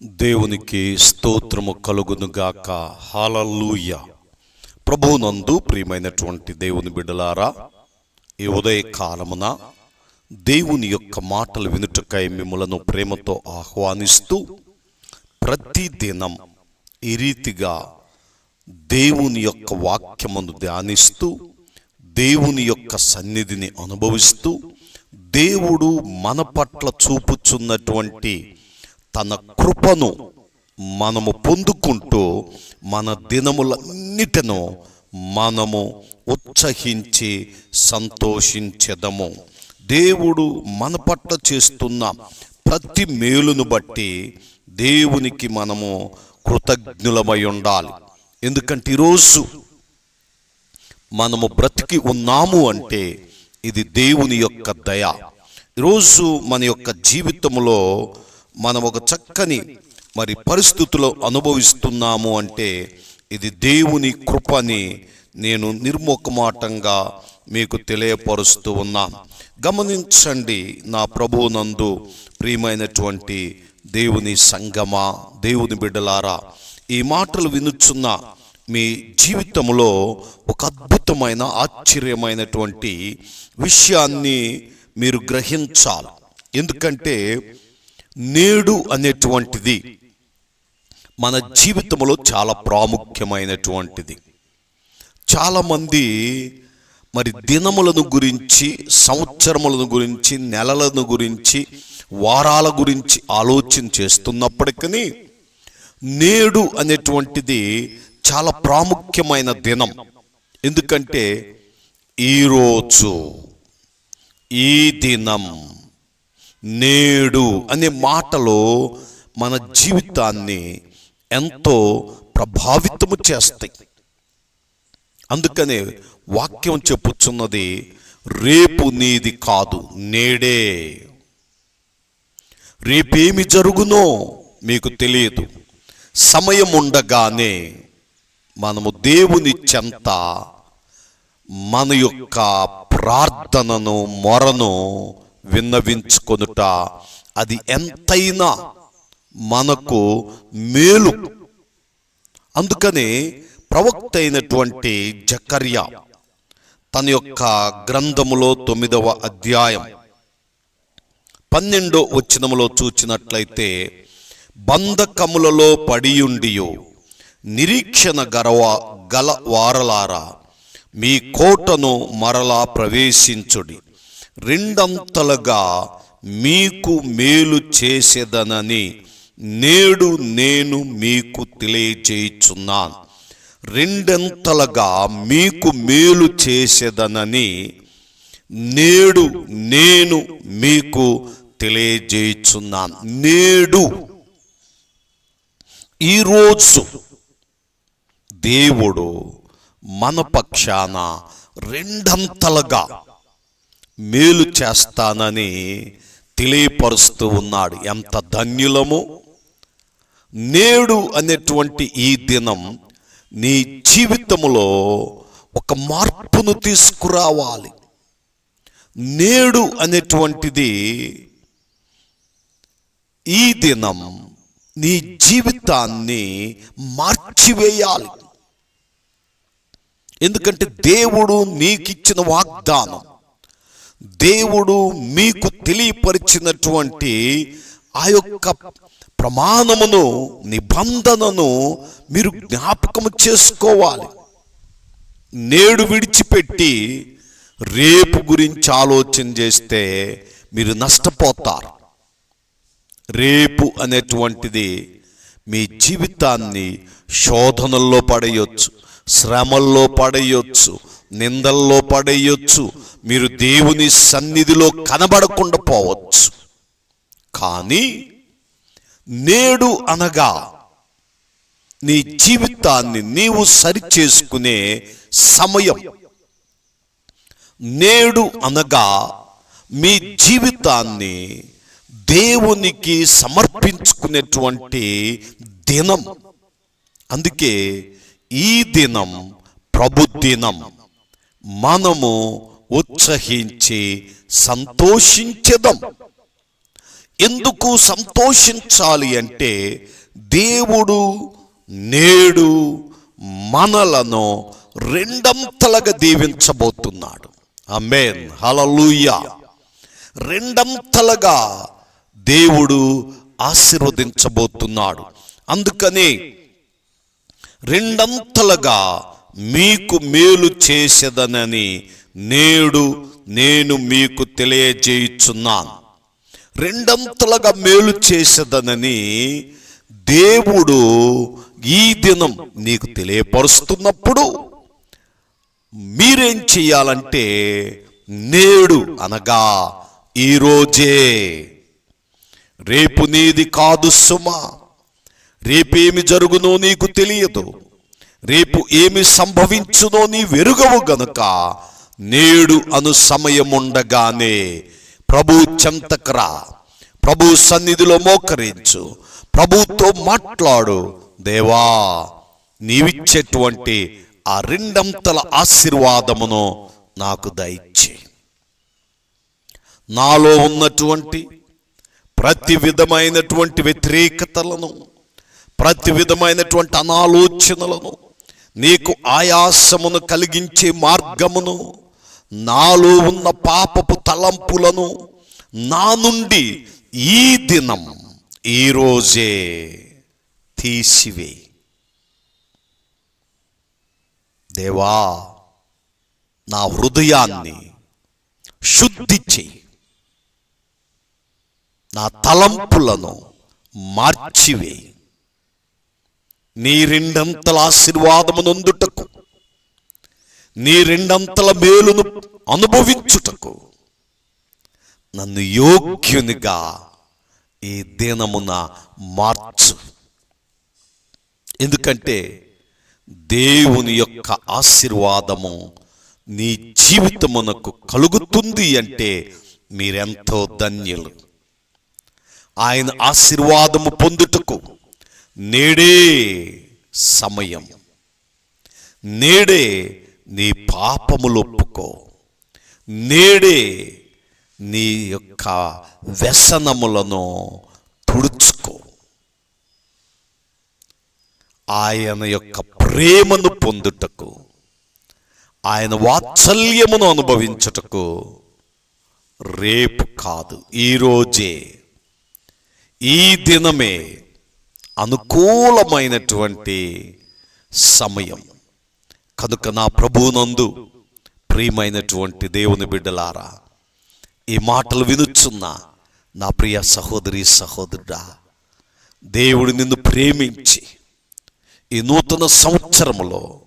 దేవునికి స్తోత్రము కలుగునుగాక హాలూయ ప్రభునందు ప్రియమైనటువంటి దేవుని బిడ్డలారా ఈ ఉదయ కాలమున దేవుని యొక్క మాటలు వినుటకై మిమ్మలను ప్రేమతో ఆహ్వానిస్తూ ప్రతి దినం ఈ రీతిగా దేవుని యొక్క వాక్యమును ధ్యానిస్తూ దేవుని యొక్క సన్నిధిని అనుభవిస్తూ దేవుడు మన పట్ల చూపుచున్నటువంటి తన కృపను మనము పొందుకుంటూ మన దినములన్నిటిను మనము ఉత్సహించి సంతోషించెదము. దేవుడు మన పట్ల చేస్తున్న ప్రతి మేలును బట్టి దేవునికి మనము కృతజ్ఞులమై ఉండాలి. ఎందుకంటే ఈరోజు మనము బ్రతికి ఉన్నాము అంటే ఇది దేవుని యొక్క దయ. ఈరోజు మన యొక్క జీవితంలో మనం ఒక చక్కని మరి పరిస్థితులు అనుభవిస్తున్నాము అంటే ఇది దేవుని కృపని నేను నిర్ముఖమాటంగా మీకు తెలియపరుస్తూ ఉన్నాను గమనించండి నా ప్రభునందు ప్రియమైనటువంటి దేవుని సంగమా దేవుని బిడ్డలారా ఈ మాటలు వినుచున్న మీ జీవితంలో ఒక అద్భుతమైన ఆశ్చర్యమైనటువంటి విషయాన్ని మీరు గ్రహించాలి. ఎందుకంటే నేడు అనేటువంటిది మన జీవితంలో చాలా ప్రాముఖ్యమైనటువంటిది. చాలామంది మరి దినములను గురించి సంవత్సరములను గురించి నెలలను గురించి వారాల గురించి ఆలోచన చేస్తున్నప్పటికీ నేడు అనేటువంటిది చాలా ప్రాముఖ్యమైన దినం. ఎందుకంటే ఈరోజు ఈ దినం నేడు అనే మాటలు మన జీవితాన్ని ఎంతో ప్రభావితము చేస్తాయి. అందుకనే వాక్యం చెప్పుచున్నది రేపు నీది కాదు నేడే. రేపేమి జరుగునో మీకు తెలియదు. సమయం ఉండగానే మనము దేవుని చెంత మన యొక్క ప్రార్థనను మొరను విన్నవించుకొనుట. అది ఎంతైనా మనకు మేలు. అందుకనే ప్రవక్త అయినటువంటి జకర్య తన యొక్క గ్రంథములో తొమ్మిదవ అధ్యాయం పన్నెండో వచ్చినములో చూచినట్లయితే బంధకములలో పడియుండియో నిరీక్షణ గరవ గల వారలారా మీ కోటను మరలా ప్రవేశించుడి. రెండంతలుగా మీకు మేలు చేసేదనని నేడు నేను మీకు తెలియజేయుచున్నాను. రెండంతలుగా మీకు మేలు చేసేదనని నేడు నేను మీకు తెలియజేయుచున్నాను. నేడు ఈరోజు దేవుడు మన పక్షాన రెండంతలుగా మేలు చేస్తానని తెలియపరుస్తూ ఉన్నాడు. ఎంత ధన్యులము? నేడు అనేటువంటి ఈ దినం నీ జీవితంలో ఒక మార్పును తీసుకురావాలి. నేడు అనేటువంటిది ఈ దినం నీ జీవితాన్ని మార్చివేయాలి. ఎందుకంటే దేవుడు నీకిచ్చిన వాగ్దానం దేవుడు మీకు తెలియపరిచినటువంటి ఆ యొక్క ప్రమాణమును నిబంధనను మీరు జ్ఞాపకము చేసుకోవాలి. నేడు విడిచిపెట్టి రేపు గురించి ఆలోచన చేస్తే మీరు నష్టపోతారు. రేపు అనేటువంటిది మీ జీవితాన్ని శోధనల్లో పడేయొచ్చు శ్రమల్లో పడేయొచ్చు నిందల్లో పడేయొచ్చు. మీరు దేవుని సన్నిధిలో కనబడకుండా పోవచ్చు. కానీ నేడు అనగా నీ జీవితాన్ని నీవు సరిచేసుకునే సమయం. నేడు అనగా మీ జీవితాన్ని దేవునికి సమర్పించుకునేటువంటి దినం. అందుకే ఈ దినం ప్రభు దినం మనము ఉత్సహించి సంతోషించదం. ఎందుకు సంతోషించాలి అంటే దేవుడు నేడు మనలను రెండంతలుగా దీవించబోతున్నాడు. అమేన్ హలలుయా రెండంతలుగా దేవుడు ఆశీర్వదించబోతున్నాడు. అందుకని రెండంతలుగా మీకు మేలు చేసేదనని నేడు నేను మీకు తెలియజేయుచున్నాను. రెండంతలుగా మేలు చేసేదనని దేవుడు ఈ దినం నీకు తెలియపరుస్తున్నప్పుడు మీరేం చేయాలంటే నేడు అనగా ఈరోజే రేపు నీది కాదు సుమా. రేపేమి జరుగునో నీకు తెలియదు. రేపు ఏమి సంభవించునో నీ వెరుగవు గనుక నేడు అను సమయముండగానే ప్రభు చెంతకరా. ప్రభు సన్నిధిలో మోకరించు. ప్రభుతో మాట్లాడు. దేవా నీవిచ్చేటువంటి ఆ రెండంతల ఆశీర్వాదమును నాకు దయచే. నాలో ఉన్నటువంటి ప్రతి విధమైనటువంటి వ్యతిరేకతలను ప్రతి విధమైనటువంటి అనాలోచనలను నీకు ఆయాసమును కలిగించే మార్గమును నాలో ఉన్న పాపపు తలంపులను నా నుండి ఈ దినం ఈరోజే తీసివే. దేవా నా హృదయాన్ని శుద్ధి చెయ్యి. నా తలంపులను మార్చివేయి. నీ రెండంతల ఆశీర్వాదము నొందుటకు నీ రెండంతల మేలును అనుభవించుటకు నన్ను యోగ్యునిగా ఈ దినమున మార్చు. ఎందుకంటే దేవుని యొక్క ఆశీర్వాదము నీ జీవితమునకు కలుగుతుంది అంటే మీరెంతో ధన్యులు. ఆయన ఆశీర్వాదము పొందుటకు నేడే సమయం. నేడే నీ పాపములు ఒప్పుకో. నేడే నీ యొక్క వ్యసనములను తుడుచుకో. ఆయన యొక్క ప్రేమను పొందుటకు ఆయన వాత్సల్యమును అనుభవించుటకు రేపు కాదు. ఈరోజే ఈ దినమే అనుకూలమైనటువంటి సమయం. కనుక నా ప్రభువునందు ప్రియమైనటువంటి దేవుని బిడ్డలారా ఈ మాటలు వినుచున్న నా ప్రియ సహోదరి సహోదరుడా దేవుడు నిన్ను ప్రేమించి ఈ నూతన సంవత్సరములో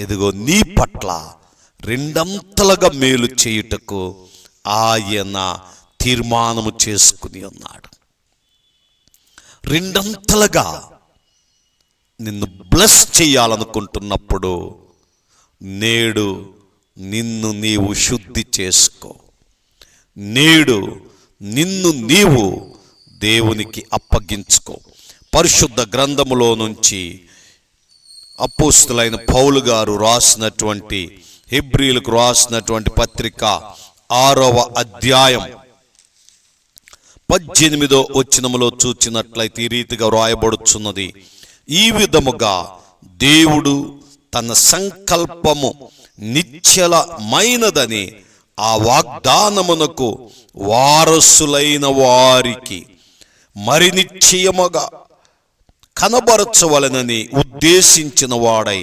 ఇదిగో నీ పట్ల రెండంతలుగా మేలు చేయుటకు ఆయన తీర్మానము చేసుకుని ఉన్నాడు. రెండంతలుగా నిన్ను బ్లెస్ చేయాలనుకుంటున్నప్పుడు నేడు నిన్ను నీవు శుద్ధి చేసుకో. నేడు నిన్ను నీవు దేవునికి అప్పగించుకో. పరిశుద్ధ గ్రంథములో నుంచి అపోస్తులైన పౌలు గారు రాసినటువంటి హిబ్రిలకు రాసినటువంటి పత్రిక ఆరవ అధ్యాయం పద్దెనిమిదో వచ్చినములో చూచినట్లయితే ఈ రీతిగా వ్రాయబడుచున్నది. ఈ విధముగా దేవుడు తన సంకల్పము నిశ్చలమైనదని ఆ వాగ్దానమునకు వారసులైన వారికి మరి నిశ్చయముగా కనబరచవలనని ఉద్దేశించిన వాడై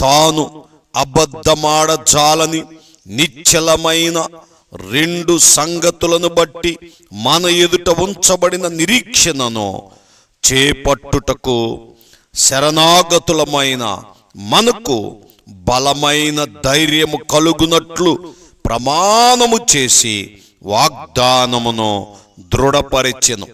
తాను అబద్ధమాడజాలని నిశ్చలమైన రెండు సంగతులను బట్టి మన ఎదుట ఉంచబడిన నిరీక్షణను చేపట్టుటకు శరణాగతులమైన మనకు బలమైన ధైర్యము కలుగునట్లు ప్రమాణము చేసి వాగ్దానమును దృఢపరిచెను.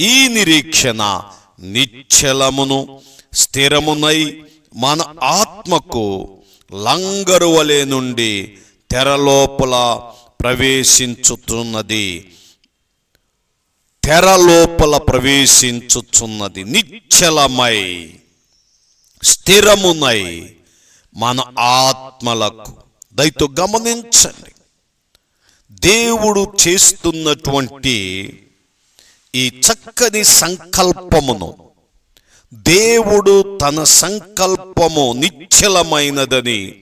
ఈ నిరీక్షణ నిశ్చలమును స్థిరమునై మన ఆత్మకు లంగరువలే నుండి తెరలోపల ప్రవేశించుతున్నది. తెర లోపల ప్రవేశించుచున్నది నిశ్చలమై స్థిరమునై మన ఆత్మలకు. దయతో గమనించండి. దేవుడు చేస్తున్నటువంటి ఈ చక్కని సంకల్పమును దేవుడు తన సంకల్పము నిశ్చలమైనదని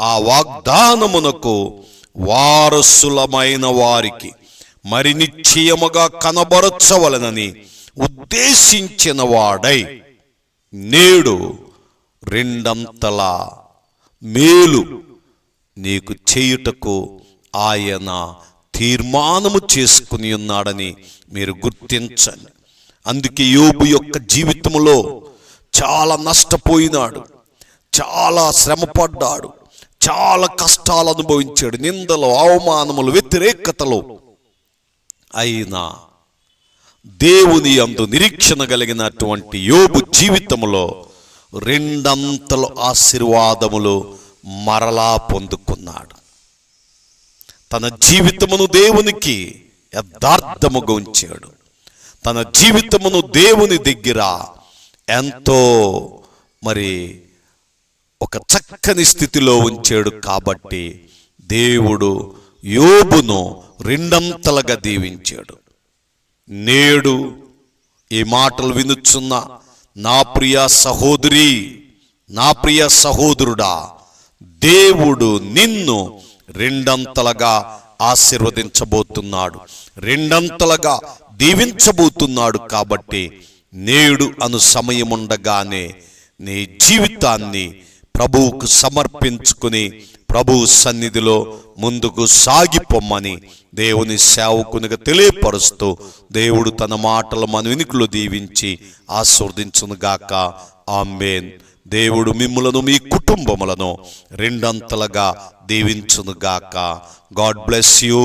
ఆ వాగ్దానమునకు వారసులమైన వారికి మరి నిశ్చయముగా కనబరచవలనని ఉద్దేశించిన వాడై నేడు రెండంతల మేలు నీకు చేయుటకు ఆయన తీర్మానము చేసుకుని ఉన్నాడని మీరు గుర్తించండి. అందుకే యోబు యొక్క జీవితంలో చాలా నష్టపోయినాడు చాలా శ్రమపడ్డాడు చాలా కష్టాలు అనుభవించాడు. నిందలు అవమానములు వ్యతిరేకతలు. అయినా దేవుని అందు నిరీక్షణ కలిగినటువంటి యోబు జీవితంలో రెండంతలు ఆశీర్వాదములు మరలా పొందుకున్నాడు. తన జీవితమును దేవునికి యథార్థముగా ఉంచాడు. తన జీవితమును దేవుని దగ్గర ఎంతో మరి ఒక చక్కని స్థితిలో ఉంచాడు కాబట్టి దేవుడు యోబును రెండంతలుగా దీవించాడు. నేడు ఈ మాటలు వినుచున్న నా ప్రియ సహోదరి నా ప్రియ సహోదరుడా దేవుడు నిన్ను రెండంతలుగా ఆశీర్వదించబోతున్నాడు రెండంతలుగా దీవించబోతున్నాడు కాబట్టి నేడు అను సమయముండగానే నీ జీవితాన్ని ప్రభువుకు సమర్పించుకుని ప్రభు సన్నిధిలో ముందుకు సాగిపోమ్మని దేవుని సేవకునిగా తెలియపరుస్తూ దేవుడు తన మాటలు మన వినికులు దీవించి ఆస్వాదించునుగాక ఆమెన్. దేవుడు మిమ్ములను మీ కుటుంబములను రెండంతలుగా దీవించునుగాక గాడ్ బ్లెస్ యూ.